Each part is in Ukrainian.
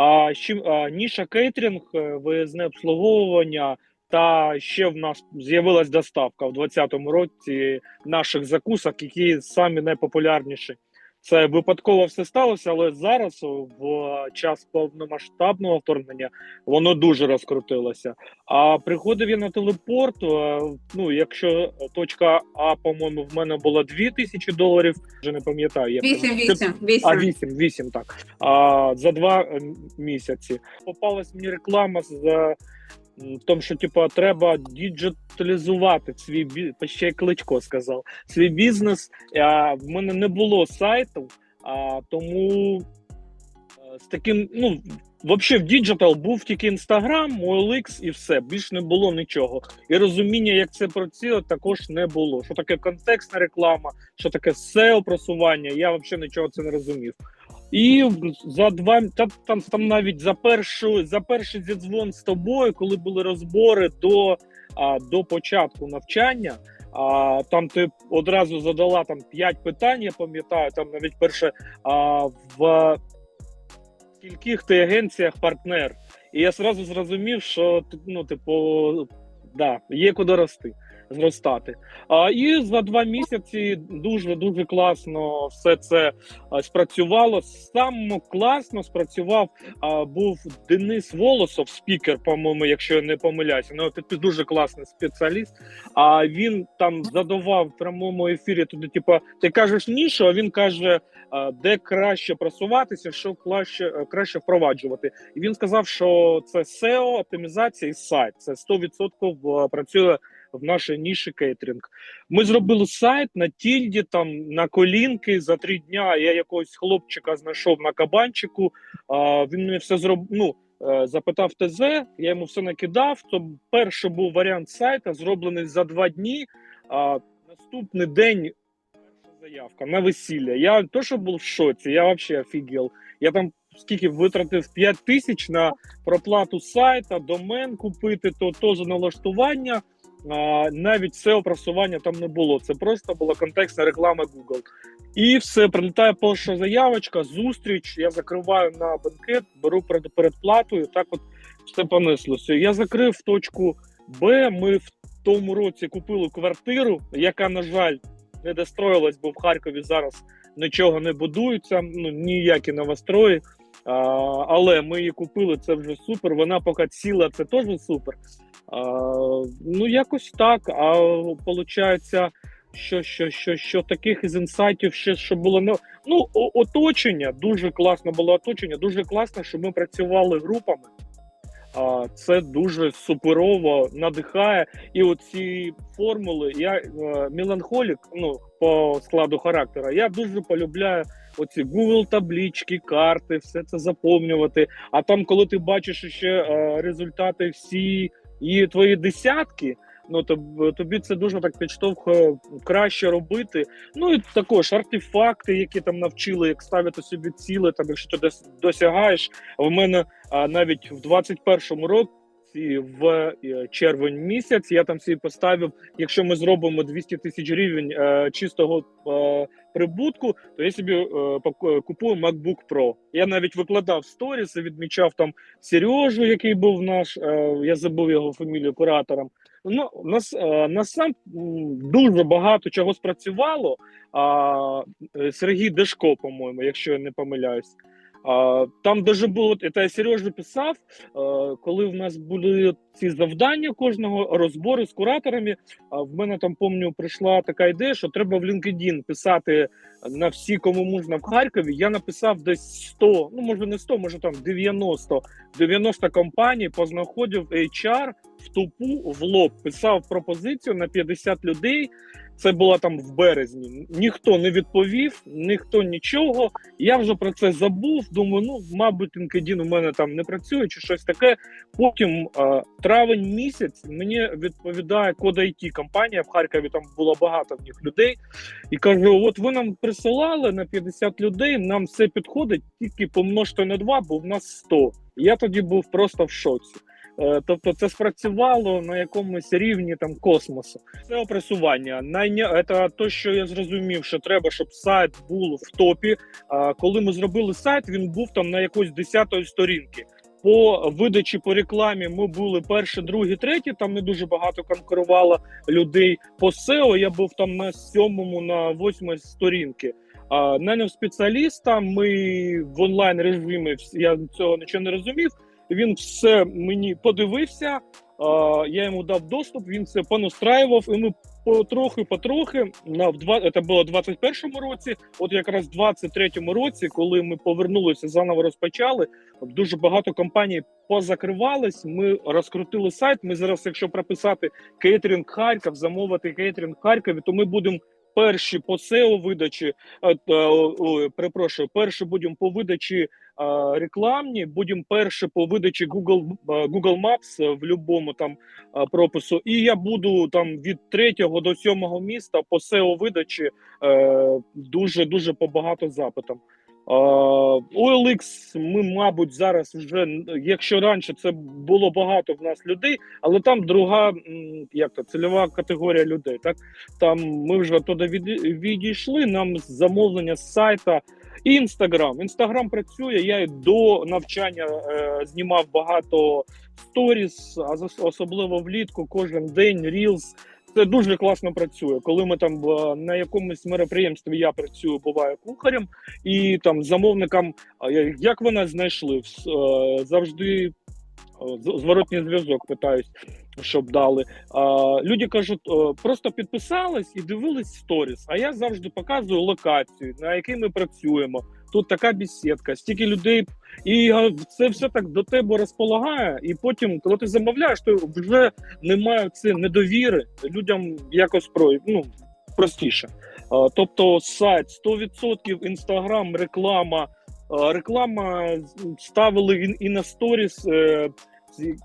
А ще ніша кейтеринг, е, виїзне обслуговування. Та ще в нас з'явилась доставка в 2020 році наших закусок, які самі найпопулярніші. Це випадково все сталося, але зараз, в час повномасштабного вторгнення, воно дуже розкрутилося. А приходив я на телепорт. Ну, якщо точка А, по-моєму, в мене була 2000 доларів, вже не пам'ятаю. як Вісім, там. вісім, А, 8, 8, так. А, за два місяці. Попалась мені реклама з м, в тому, що типу, треба діджиталізувати свій бі... ще Кличко сказав, свій бізнес. А, в мене не було сайту, а, тому е, з таким, ну. Взагалі, в діджитал був тільки інстаграм, OLX і все. Більш не було нічого. І розуміння, як це працює, також не було. Що таке контекстна реклама, що таке SEO просування, я взагалі нічого це не розумів. І за два та, там, там навіть за першу за перший зідзвон з тобою, коли були розбори до, а, до початку навчання. А там ти одразу задала там п'ять питань. Я пам'ятаю, там навіть перше а, в скільких ти агенціях партнер. І я зразу зрозумів, що ну, типу, да, є куди рости, зростати. А, і за два місяці дуже дуже класно все це спрацювало. Саме класно спрацював був Денис Волосов, спікер, по-моєму, якщо я не помиляюся. Ну дуже класний спеціаліст. А він там задавав в прямому ефірі туди, типу, ти кажеш нішу, а він каже, де краще просуватися, що краще, е, краще впроваджувати. І він сказав, що це SEO, оптимізація і сайт. Це 100% працює в нашій ніші кейтеринг. Ми зробили сайт на тільді, там на колінки за три дня. Я якогось хлопчика знайшов на кабанчику. А, він мені все зробив. Ну, е, запитав ТЗ, я йому все накидав. То перший був варіант сайта, зроблений за два дні. А, наступний день заявка на весілля. Я то, що був в шоці, я взагалі офігел. Я там скільки витратив 5 тисяч на проплату сайта, домен купити, то теж налаштування. Навіть SEO просування там не було. Це просто була контекстна реклама Google. І все, прилітає перша заявочка, зустріч. Я закриваю на банкет, беру перед, передплатою. Так от все понеслося. Я закрив точку Б. Ми в тому році купили квартиру, яка, на жаль, не достроїлась, бо в Харкові зараз нічого не будується, ну ніякі новострої. А, але ми її купили, це вже супер. Вона поки ціла, це теж супер. А, ну, якось так. А виходить, що, що, що, що таких із інсайтів ще що було не ну оточення. Дуже класно було оточення. Дуже класно, що ми працювали групами. А, це дуже суперово надихає. І оці формули. Я е, меланхолік, ну по складу характера. Я дуже полюбляю оці Google таблічки, карти, все це заповнювати. А там, коли ти бачиш ще е, результати всі і твої десятки. Ну тоб- тобі це дуже так підштовхує краще робити. Ну і також артефакти, які там навчили, як ставити собі ціле, там якщо ти десь досягаєш. В мене а, навіть в 21-му році, в е, червень місяць, я там собі поставив, якщо ми зробимо 200 тисяч гривень е, чистого е, прибутку, то я собі купую MacBook Pro. Я навіть викладав сторіс, відмічав там Сережу, який був наш, я забув його фамілію куратором. Ну, нас, нас сам дуже багато чого спрацювало. А, Сергій Дешко, по-моєму, якщо я не помиляюсь. Там даже було, це Сережа писав, коли в нас були ці завдання кожного розбори з кураторами. В мене там пам'ятаю, прийшла така ідея, що треба в LinkedIn писати на всі, кому можна в Харкові. Я написав десь 100, ну може не 100, може там 90, 90 компаній, познаходив HR в тупу в лоб, писав пропозицію на 50 людей. Це було там в березні. Ніхто не відповів, ніхто нічого. Я вже про це забув. Думаю, ну мабуть, LinkedIn у мене там не працює чи щось таке. Потім е, травень місяць мені відповідає код IT компанія в Харкові. Там було багато в них людей. І кажу: от ви нам присилали на 50 людей, нам все підходить, тільки помножте на 2, бо в нас 100. Я тоді був просто в шоці. Е, Тобто це спрацювало на якомусь рівні там космосу. Це опресування. Найня... Це те, що я зрозумів, що треба, щоб сайт був в топі. А коли ми зробили сайт, він був там на якоїсь 10-ї сторінки. По видачі по рекламі ми були перші, другі, треті. Там не дуже багато конкурувало людей. По SEO я був там на сьомому, на восьмій сторінки. Наняв спеціаліста. Ми в онлайн режимі я цього нічого не розумів. Він все мені подивився. Я йому дав доступ. Він це понастраював, і ми потрохи, потрохи на це було в 21-му році. От якраз в 23-му році, коли ми повернулися заново розпочали. Дуже багато компаній позакривались. Ми розкрутили сайт. Ми зараз, якщо прописати кейтеринг Харків, замовити кейтеринг в Харкові, то ми будемо перші по SEO видачі. е, е, перепрошую, перші будемо по видачі е, рекламні, будемо перші по видачі Google, Google Maps в будь-якому там пропису. І я буду там від третього до сьомого міста по SEO видачі дуже дуже по багато запитам. OLX ми, мабуть, зараз вже, якщо раніше це було багато в нас людей, але там друга як то цільова категорія людей. Так там ми вже туди від, відійшли. Нам замовлення з сайта і інстаграм. Інстаграм працює. Я і до навчання е, знімав багато сторіс, а особливо влітку, кожен день рілз. Це дуже класно працює. Коли ми там е, на якомусь мероприємстві я працюю, буваю кухарем, і там замовникам, як вона знайшли, е, завжди е, зворотній зв'язок питають, щоб дали. Люди кажуть, просто підписались і дивились сторіс. А я завжди показую локацію, на якій ми працюємо. Тут така бесідка, стільки людей, і це все так до тебе розполагає. І потім, коли ти замовляєш, то вже немає це недовіри людям якось про ну простіше. Тобто сайт 100% інстаграм, реклама. Реклама ставили і, на сторіс, е,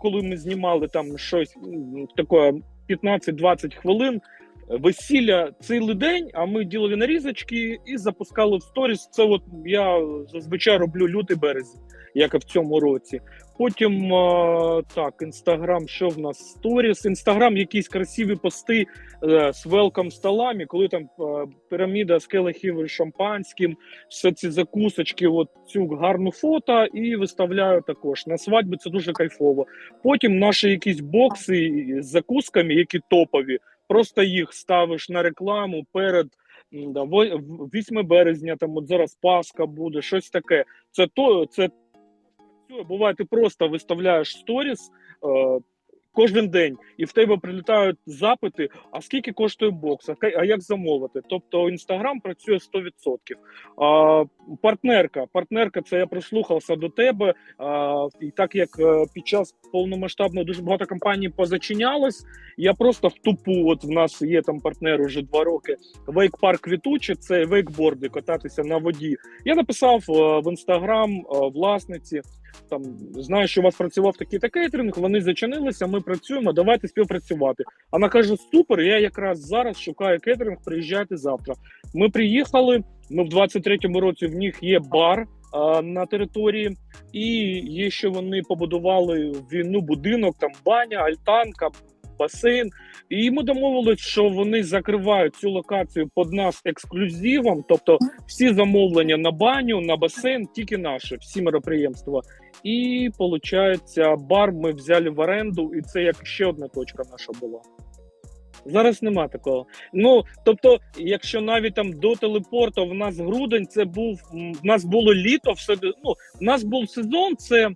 коли ми знімали там щось таке 15-20 хвилин. Весілля цілий день, а ми ділили нарізочки і запускали в сторіс. Це от я зазвичай роблю лютий березень, як і в цьому році. Потім так, інстаграм, що в нас сторіс? Інстаграм, якісь красиві пости е, з велком столами, коли там е, піраміда з келихів із шампанським, все ці закусочки, от цю гарну фото, і виставляю також. На свадьбі це дуже кайфово. Потім наші якісь бокси з закусками, які топові, просто їх ставиш на рекламу перед. Да, во- 8 березня, там от зараз Пасха буде, щось таке. Це то це. Буває, ти просто виставляєш сторіс е, кожен день, і в тебе прилітають запити: а скільки коштує бокс, а, як замовити? Тобто інстаграм працює 100%. А, партнерка, партнерка, це я прислухався до тебе. А, і так як е, під час повномасштабного дуже багато компаній позачинялось, я просто в тупу. От в нас є там партнер уже два роки. Вейк-парк квітуче, це вейкборди, кататися на воді. Я написав е, в інстаграм е, власниці. Там знаю, що у вас працював такий та кейтеринг, вони зачинилися. Ми працюємо. Давайте співпрацювати. Вона каже: Супер, я якраз зараз шукаю кейтеринг, приїжджайте завтра. Ми приїхали. Ми в 23-му році в них є бар а, на території, і є ще вони побудували війну будинок, там баня, альтанка, басейн. І ми домовились, що вони закривають цю локацію під нас ексклюзивом, тобто всі замовлення на баню, на басейн, тільки наші, всі мероприємства. І виходить, бар ми взяли в оренду, і це як ще одна точка наша була. Зараз нема такого. Ну тобто, якщо навіть там до телепорту в нас грудень, це був в нас було літо, все ну в нас був сезон. Це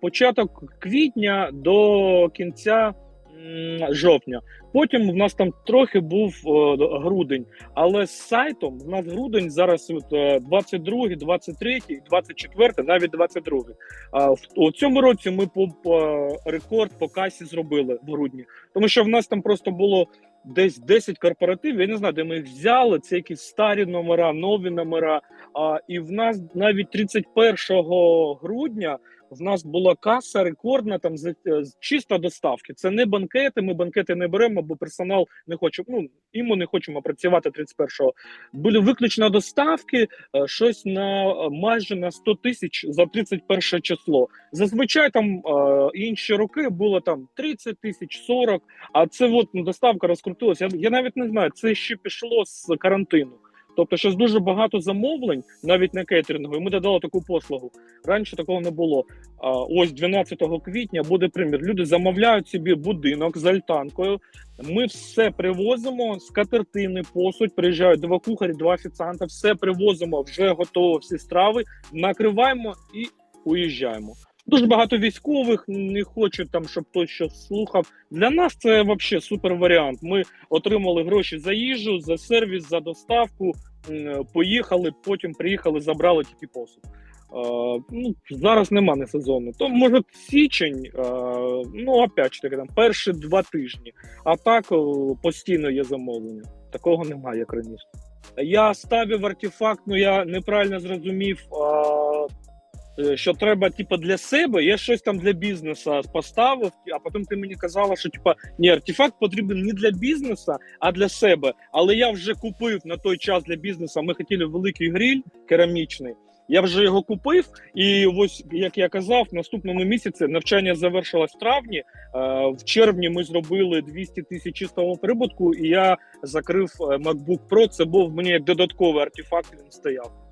початок квітня до кінця жовтня. Потім в нас там трохи був е, грудень, але з сайтом в нас грудень зараз от, е, 22, 23, 24, навіть 22. А у цьому році ми по, по рекорд по касі зробили в грудні, тому що в нас там просто було десь 10 корпоративів. Я не знаю, де ми їх взяли. Це якісь старі номера, нові номера. А, і в нас навіть 31 грудня в нас була каса рекордна там з, з чисто доставки. Це не банкети. Ми банкети не беремо, бо персонал не хоче. Ну і ми не хочемо працювати 31-го. Були виключно доставки, е, щось на е, майже на 100 тисяч за 31 число. Зазвичай там е, інші роки було там 30 тисяч, 40, а це от ну, доставка розкрутилася. Я, я навіть не знаю, це ще пішло з карантину. Тобто, щось дуже багато замовлень, навіть на кейтерингу, і ми додали таку послугу. Раніше такого не було. А, ось 12 квітня буде примір. Люди замовляють собі будинок з альтанкою. Ми все привозимо з катертини, посудь, приїжджають два кухарі, два офіціанта, все привозимо, вже готово, всі страви, накриваємо і уїжджаємо. Дуже багато військових не хочуть там, щоб хтось щось слухав. Для нас це взагалі супер варіант. Ми отримали гроші за їжу, за сервіс, за доставку. Поїхали, потім приїхали, забрали тільки посуд. Е, ну, зараз нема не сезону. То може січень, е, ну опять ж таки, там перші два тижні. А так постійно є замовлення. Такого немає, як раніше. Я ставив артефакт, ну я неправильно зрозумів. е, Що треба, типу, для себе, я щось там для бізнесу поставив, а потім ти мені казала, що типа ні, артефакт потрібен не для бізнесу, а для себе. Але я вже купив на той час для бізнесу. Ми хотіли великий гриль керамічний. Я вже його купив, і ось як я казав, в наступному місяці навчання завершилось в травні. Е, В червні ми зробили 200 тисяч чистого прибутку, і я закрив е, MacBook Pro. Це був мені як додатковий артефакт. Він стояв.